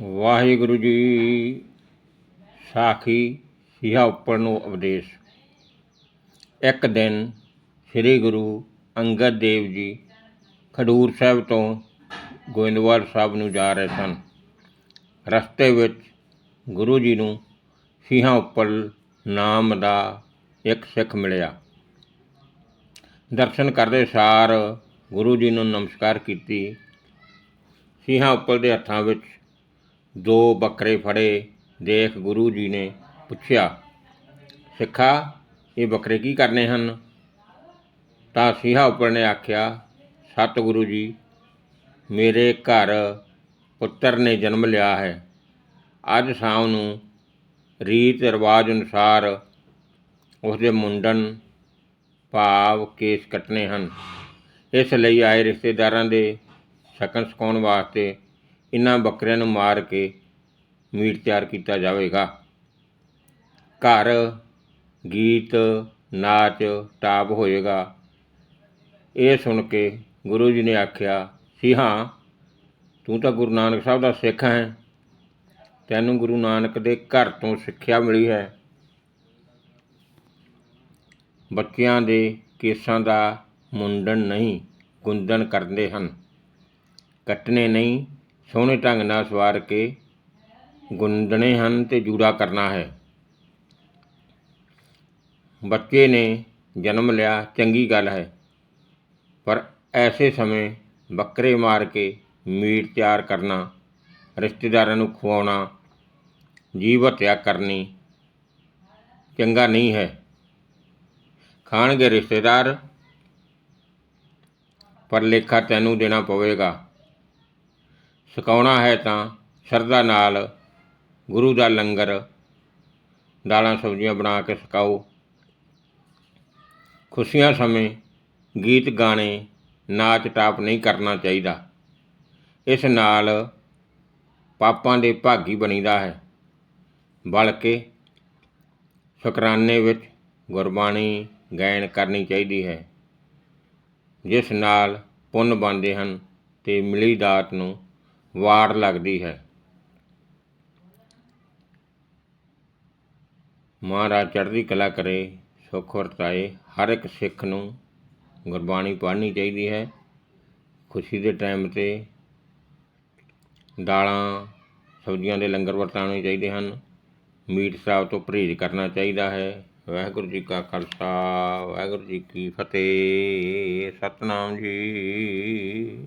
ਵਾਹਿਗੁਰੂ ਜੀ, ਸਾਖੀ ਸਿਹਾ ਉੱਪਰ ਨੂੰ ਉਪਦੇਸ਼। ਇੱਕ ਦਿਨ ਸ੍ਰੀ ਗੁਰੂ ਅੰਗਦ ਦੇਵ ਜੀ ਖਡੂਰ ਸਾਹਿਬ ਤੋਂ ਗੋਇੰਦਵਾਲ ਸਾਹਿਬ ਨੂੰ ਜਾ ਰਹੇ ਸਨ। ਰਸਤੇ ਵਿੱਚ ਗੁਰੂ ਜੀ ਨੂੰ ਸਿਹਾ ਉੱਪਰ ਨਾਮ ਦਾ ਇੱਕ ਸਿੱਖ ਮਿਲਿਆ। ਦਰਸ਼ਨ ਕਰਦੇ ਸਾਰ ਗੁਰੂ ਜੀ ਨੂੰ ਨਮਸਕਾਰ ਕੀਤੀ। ਸਿਹਾਂ ਉੱਪਰ ਦੇ ਹੱਥਾਂ ਵਿੱਚ ਦੋ ਬੱਕਰੇ ਫੜੇ, ਦੇਖ ਗੁਰੂ ਜੀ ਨੇ ਪੁੱਛਿਆ, ਸਿੱਖਾ, ਇਹ ਬੱਕਰੇ ਕੀ ਕਰਨੇ ਹਨ? ਤਾਂ ਸਿਹਾਂ ਉੱਪਰ ਨੇ ਆਖਿਆ, ਸਤਿਗੁਰੂ ਜੀ, ਮੇਰੇ ਘਰ ਪੁੱਤਰ ਨੇ ਜਨਮ ਲਿਆ ਹੈ। ਅੱਜ ਸ਼ਾਮ ਨੂੰ ਰੀਤ ਰਿਵਾਜ ਅਨੁਸਾਰ ਉਸ ਦੇ ਮੁੰਡਨ ਭਾਵ ਕੇਸ ਕੱਟਣੇ ਹਨ। ਇਸ ਲਈ ਆਏ ਰਿਸ਼ਤੇਦਾਰਾਂ ਦੇ ਸ਼ਕਨ ਸਕਾਉਣ ਵਾਸਤੇ ਇਹਨਾਂ ਬੱਕਰਿਆਂ ਨੂੰ ਮਾਰ ਕੇ ਮੀਟ ਤਿਆਰ ਕੀਤਾ ਜਾਵੇਗਾ। ਘਰ, ਗੀਤ, ਨਾਚ, ਟਾਪ ਹੋਏਗਾ। ਇਹ ਸੁਣ ਕੇ ਗੁਰੂ ਜੀ ਨੇ ਆਖਿਆ, ਸੀ ਹਾਂ, ਤੂੰ ਤਾਂ ਗੁਰੂ ਨਾਨਕ ਸਾਹਿਬ ਦਾ ਸਿੱਖ ਹੈ। ਤੈਨੂੰ ਗੁਰੂ ਨਾਨਕ ਦੇ ਘਰ ਤੋਂ ਸਿੱਖਿਆ ਮਿਲੀ ਹੈ। ਬੱਚਿਆਂ ਦੇ ਕੇਸਾਂ ਦਾ ਮੁੰਡਨ ਨਹੀਂ, ਗੁੰਦਨ ਕਰਦੇ ਹਨ। ਕੱਟਣੇ ਨਹੀਂ ਸੋਹਣੇ ਢੰਗ ਨਾਲ ਸਵਾਰ ਕੇ ਗੁੰਦਣੇ ਹਨ ਤੇ ਜੂੜਾ ਕਰਨਾ ਹੈ। ਬੱਚੇ ਨੇ ਜਨਮ ਲਿਆ, ਚੰਗੀ ਗੱਲ ਹੈ। ਪਰ ਐਸੇ ਸਮੇਂ ਬੱਕਰੇ ਮਾਰ ਕੇ ਮੀਟ ਤਿਆਰ ਕਰਨਾ, ਰਿਸ਼ਤੇਦਾਰਾਂ ਨੂੰ ਖਵਾਉਣਾ ਜੀਵ ਹੱਤਿਆ ਕਰਨੀ ਚੰਗਾ ਨਹੀਂ ਹੈ। ਖਾਣਗੇ ਰਿਸ਼ਤੇਦਾਰ, ਪਰ ਲੇਖਾ ਤੈਨੂੰ ਦੇਣਾ ਪਵੇਗਾ। ਸਿਕਾਉਣਾ ਹੈ ਤਾਂ ਸ਼ਰਧਾ ਨਾਲ ਗੁਰੂ ਦਾ ਲੰਗਰ, ਦਾਲਾਂ ਸਬਜ਼ੀਆਂ ਬਣਾ ਕੇ ਸਿਕਾਓ। ਖੁਸ਼ੀਆਂ ਸਮੇਂ ਗੀਤ ਗਾਣੇ, ਨਾਚ ਟਾਪ ਨਹੀਂ ਕਰਨਾ ਚਾਹੀਦਾ। ਇਸ ਨਾਲ ਪਾਪਾਂ ਦੇ ਭਾਗੀ ਬਣੀਦਾ ਹੈ। ਬਲਕਿ ਸ਼ੁਕਰਾਨੇ ਵਿੱਚ ਗੁਰਬਾਣੀ ਗਾਇਨ ਕਰਨੀ ਚਾਹੀਦੀ ਹੈ। ਜਿਸ ਨਾਲ ਪੁੰਨ ਬਣਦੇ ਹਨ ਤੇ ਮਿਲੀ ਦਾਤ ਨੂੰ ਵਾਰ ਲੱਗਦੀ ਹੈ। ਮਹਾਰਾਜ ਚੜ੍ਹਦੀ ਕਲਾ ਕਰੇ, ਸੁੱਖ ਵਰਤਾਏ ਹਰ ਇੱਕ ਸਿੱਖ ਨੂੰ ਗੁਰਬਾਣੀ ਪੜ੍ਹਨੀ ਚਾਹੀਦੀ ਹੈ। ਖੁਸ਼ੀ ਦੇ ਟਾਈਮ ਤੇ ਦਾਲਾਂ, ਸਬਜ਼ੀਆਂ ਦੇ ਲੰਗਰ ਵਰਤਾਉਣੇ ਚਾਹੀਦੇ ਹਨ। ਮੀਟ ਸਾਹਿਬ ਤੋਂ ਪਰਹੇਜ਼ ਕਰਨਾ ਚਾਹੀਦਾ ਹੈ। ਵਾਹਿਗੁਰੂ ਜੀ ਕਾ ਖਾਲਸਾ, ਵਾਹਿਗੁਰੂ ਜੀ ਕੀ ਫਤਿਹ। ਸਤਨਾਮ ਜੀ।